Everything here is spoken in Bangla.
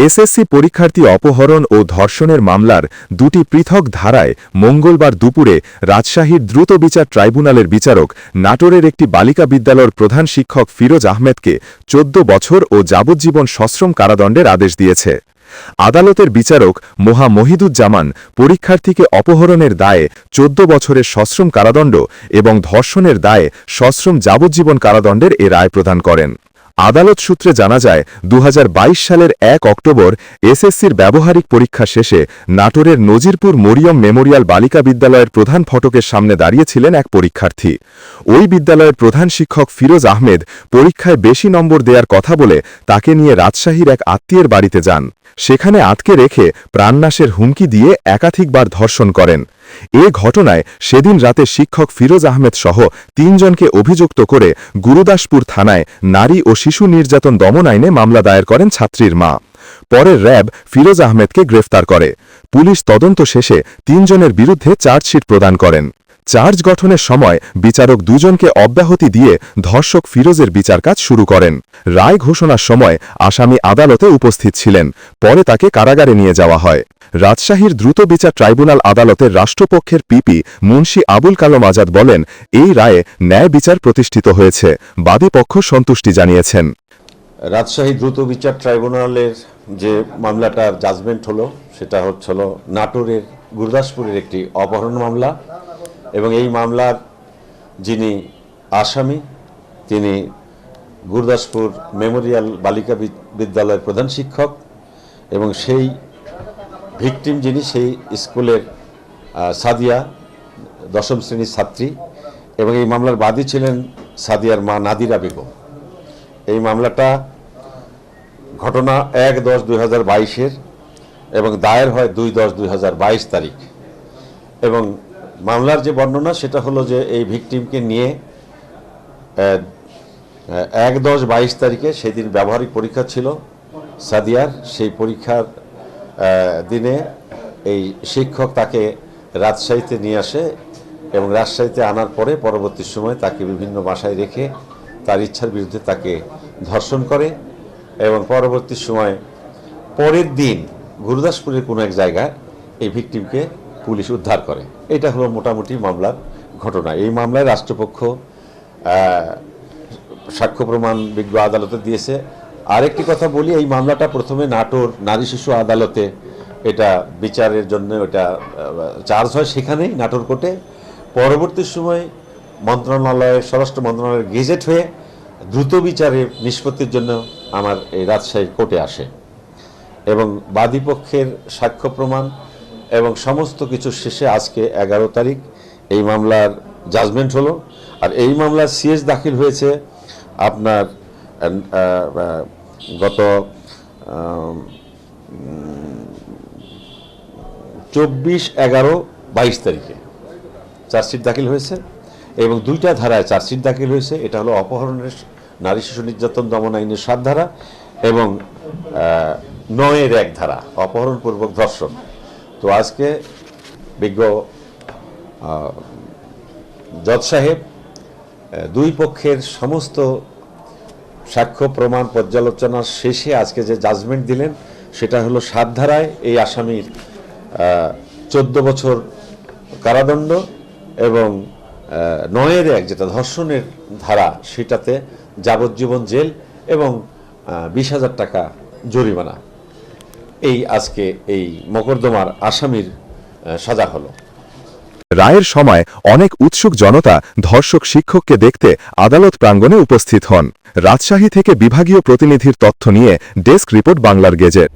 এসএসসি পরীক্ষার্থী অপহরণ ও ধর্ষণের মামলার দুটি পৃথক ধারায় মঙ্গলবার দুপুরে রাজশাহীর দ্রুত বিচার ট্রাইব্যুনালের বিচারক নাটোরের একটি বালিকা বিদ্যালয়ের প্রধান শিক্ষক ফিরোজ আহমেদকে চোদ্দ বছর ও যাবজ্জীবন সশ্রম কারাদণ্ডের আদেশ দিয়েছে। আদালতের বিচারক মোহা মহিদুজ্জামান পরীক্ষার্থীকে অপহরণের দায়ে চোদ্দ বছরের সশ্রম কারাদণ্ড এবং ধর্ষণের দায়ে সশ্রম যাবজ্জীবন কারাদণ্ডের এ রায় প্রদান করেন। আদালত সূত্রে জানা যায় দু হাজার বাইশ সালের এক অক্টোবর এসএসসির ব্যবহারিক পরীক্ষা শেষে নাটোরের নজিরপুর মরিয়ম মেমোরিয়াল বালিকা বিদ্যালয়ের প্রধান ফটকের সামনে দাঁড়িয়েছিলেন এক পরীক্ষার্থী। ওই বিদ্যালয়ের প্রধান শিক্ষক ফিরোজ আহমেদ পরীক্ষায় বেশি নম্বর দেওয়ার কথা বলে তাকে নিয়ে রাজশাহীর এক আত্মীয়ের বাড়িতে যান। সেখানে আটকে রেখে প্রাণনাশের হুমকি দিয়ে একাধিকবার ধর্ষণ করেন। এ ঘটনায় সেদিন রাতে শিক্ষক ফিরোজ আহমেদ সহ তিনজনকে অভিযুক্ত করে গুরুদাসপুর থানায় নারী ও শিশু নির্যাতন দমন আইনে মামলা দায়ের করেন ছাত্রীর মা। পরে র্যাব ফিরোজ আহমেদকে গ্রেফতার করে। পুলিশ তদন্ত শেষে তিনজনের বিরুদ্ধে চার্জশিট প্রদান করেন। চার্জ গঠনের সময় বিচারক দুজনকে অব্যাহতি দিয়ে ধর্ষক ফিরোজের বিচার কাজ শুরু করেন। রায় ঘোষণার সময় আসামি আদালতে উপস্থিত ছিলেন। পরে তাকে কারাগারে নিয়ে যাওয়া হয়। রাজশাহীর দ্রুত বিচার ট্রাইব্যুনাল আদালতের রাষ্ট্রপক্ষের পিপি মুন্সি আবুল কালাম আজাদ বলেন, এই রায়ে ন্যায় বিচার প্রতিষ্ঠিত হয়েছে। বাদীপক্ষ সন্তুষ্টি জানিয়েছেন। রাজশাহী দ্রুত বিচার ট্রাইব্যুনালের যে মামলাটার জাজমেন্ট হলো, সেটা হচ্ছিল নাটোরের, গুরদাসপুরের একটি অপহরণ মামলা। এবং এই মামলার যিনি আসামি, তিনি গুরদাসপুর মেমোরিয়াল বালিকা বিদ্যালয়ের প্রধান শিক্ষক এবং সেই ভিকটিম যিনি সেই স্কুলের সাদিয়া, দশম শ্রেণির ছাত্রী এবং এই মামলার বাদী ছিলেন সাদিয়ার মা নাদিরা বেগম। এই মামলাটা ঘটনা এক দশ দুই হাজার বাইশের এবং দায়ের হয় দুই দশ দুই হাজার বাইশ তারিখ এবং মামলার যে বর্ণনা, সেটা হলো যে এই ভিকটিমকে নিয়ে এক দশ বাইশ তারিখে সেদিন ব্যবহারিক পরীক্ষা ছিল সাদিয়ার। সেই পরীক্ষার দিনে এই শিক্ষক তাকে রাজশাহীতে নিয়ে আসে এবং রাজশাহীতে আনার পরে পরবর্তী সময় তাকে বিভিন্ন বাসায় রেখে তার ইচ্ছার বিরুদ্ধে তাকে ধর্ষণ করে এবং পরবর্তী সময় পরের দিন গুরুদাসপুরের কোনো এক জায়গায় এই ভিকটিমকে পুলিশ উদ্ধার করে। এটা হলো মোটামুটি মামলার ঘটনা। এই মামলায় রাষ্ট্রপক্ষ সাক্ষ্য প্রমাণ বিজ্ঞ আদালতে দিয়েছে। আরেকটি কথা বলি, এই মামলাটা প্রথমে নাটোর নারী শিশু আদালতে এটা বিচারের জন্য এটা চার্জ হয় সেখানেই নাটোর কোর্টে। পরবর্তী সময় মন্ত্রণালয়ের স্বরাষ্ট্র মন্ত্রণালয়ের গেজেট হয়ে দ্রুত বিচারে নিষ্পত্তির জন্য আমার এই রাজশাহী কোর্টে আসে। এবং বাদীপক্ষের সাক্ষ্য প্রমাণ এবং সমস্ত কিছু শেষে আজকে এগারো তারিখ এই মামলার জাজমেন্ট হলো। আর এই মামলার সিএস দাখিল হয়েছে আপনার গত চব্বিশ এগারো বাইশ তারিখে চার্জশিট দাখিল হয়েছে এবং দুইটা ধারায় চার্জশিট দাখিল হয়েছে। এটা হলো অপহরণের নারী শিশু নির্যাতন দমন আইনের সাত ধারা এবং নয়ের এক ধারা, অপহরণপূর্বক ধর্ষণ। তো আজকে বিজ্ঞ জজ সাহেব দুই পক্ষের সমস্ত সাক্ষ্য প্রমাণ পর্যালোচনার শেষে আজকে যে জাজমেন্ট দিলেন, সেটা হলো সাত ধারায় এই আসামির চোদ্দ বছর কারাদণ্ড এবং নয়ের এক যেটা ধর্ষণের ধারা, সেটাতে যাবজ্জীবন জেল এবং বিশ হাজার টাকা জরিমানা। এই আজকে এই মকদ্দমার আসামির সাজা হলো। রায়ের সময় অনেক উৎসুক জনতা ধর্ষক শিক্ষককে দেখতে আদালত প্রাঙ্গণে উপস্থিত হন। রাজশাহী থেকে বিভাগীয় প্রতিনিধির তথ্য নিয়ে ডেস্ক রিপোর্ট বাংলার গেজেট।